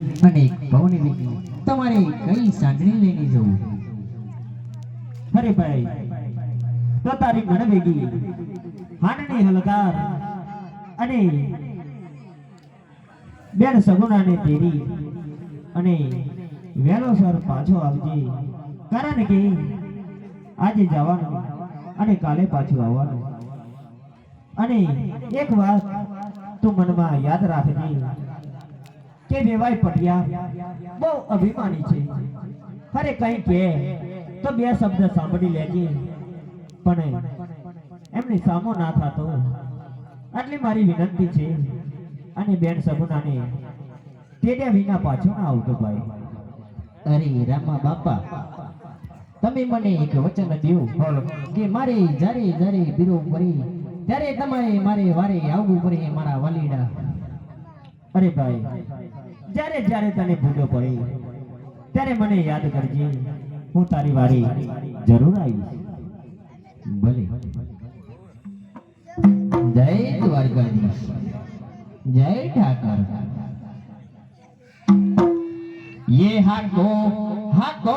અને ભવની દીકરી તમારે કઈ સાંડણી લઈને જવું? અરે ભાઈ, તો ઘણ ભેગી હાનની હલકાર અને બેન સગુણાને તેરી અને વેલો સર પાછો આવજે. કારણ કે આજે જવાનું અને કાલે પાછું આવવાનું. અને એક વાત તું મનમાં યાદ રાખજે. કે વેવાય પટિયા. બહુ અભિમાની છે. અરે કઈ કે, તો બે શબ્દ સાંભળી લેજે. પણ એમની સામો ના થતો. આટલી મારી વિનંતી છે. અને બેન સગુનાને તેડ્યા વિના પાછો ના આવતો ભાઈ. અરે રામા બાપા, તમે મને એક વચન દ્યો કે મારે જ્યારે જ્યારે બીરો પડી, ત્યારે તમારે મારે વારે આવવું પડે મારા વાલીડા. અરે ભાઈ જ્યારે જ્યારે તને ભૂલો પડે ત્યારે મને યાદ કરજે હું તારી વારી જરૂર આવીશ ભલે જય દ્વારકાધીશ જય ઠાકર ये हाको हाको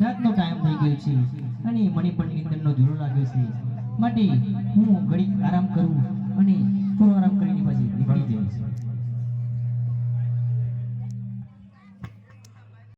રાતનો ટાઈમ થઈ ગયો છે. અને મને પણ નિંદરનો જોરો લાગ્યો છે. માટે હું ઘડીક આરામ કરું.